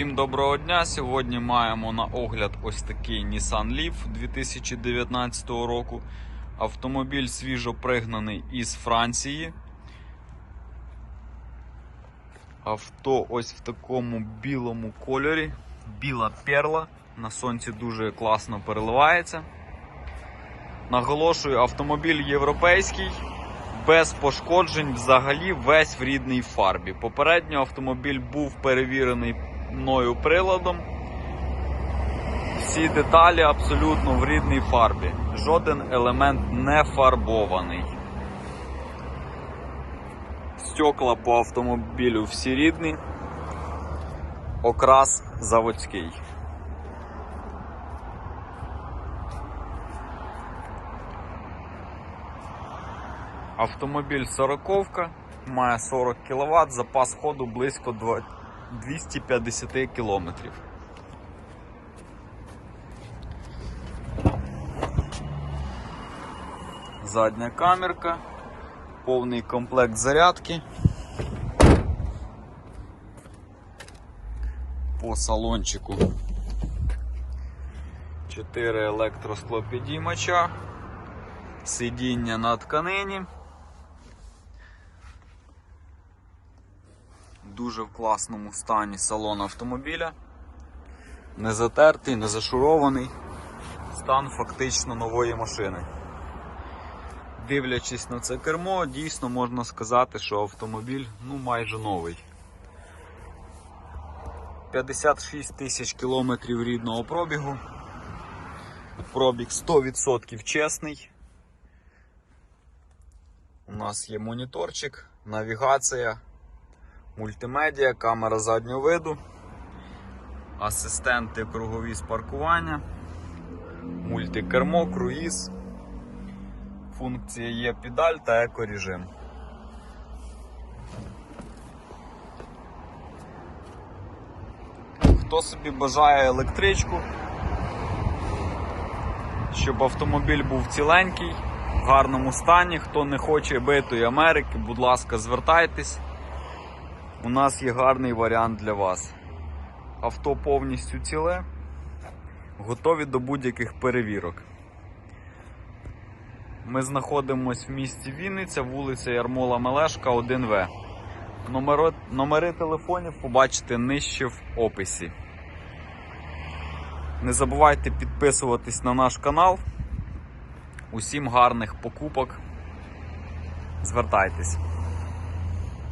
Всім доброго дня! Сьогодні маємо на огляд ось такий Nissan Leaf 2019 року. Автомобіль свіжо пригнаний із Франції. Авто ось в такому білому кольорі. Біла перла. На сонці дуже класно переливається. Наголошую, автомобіль європейський, без пошкоджень, взагалі весь в рідній фарбі. Попередньо автомобіль був перевірений мною приладом. Всі деталі абсолютно в рідній фарбі. Жоден елемент не фарбований. Стекла по автомобілю всі рідні. Окрас заводський. Автомобіль 40 має 40 кВт, запас ходу близько 2 250 кілометрів. Задня камерка, повний комплект зарядки. По салончику 4 електросклопідіймача, сидіння на тканині. Дуже в класному стані салон автомобіля. Не затертий, не зашурований. Стан фактично нової машини. Дивлячись на це кермо, дійсно можна сказати, що автомобіль ну, майже новий. 56 тисяч кілометрів рідного пробігу. Пробіг 100% чесний. У нас є моніторчик, навігація мультимедіа, камера заднього виду, асистенти кругові з паркування, мультикермо, круїз, функція є педаль та екорежим. Хто собі бажає електричку, щоб автомобіль був ціленький, в гарному стані, хто не хоче битої Америки, будь ласка, звертайтесь. У нас є гарний варіант для вас. Авто повністю ціле, готові до будь-яких перевірок. Ми знаходимося в місті Вінниця, вулиця Ярмола Мелешка, 1В. Номери, номери телефонів побачите нижче в описі. Не забувайте підписуватись на наш канал. Усім гарних покупок. Звертайтесь.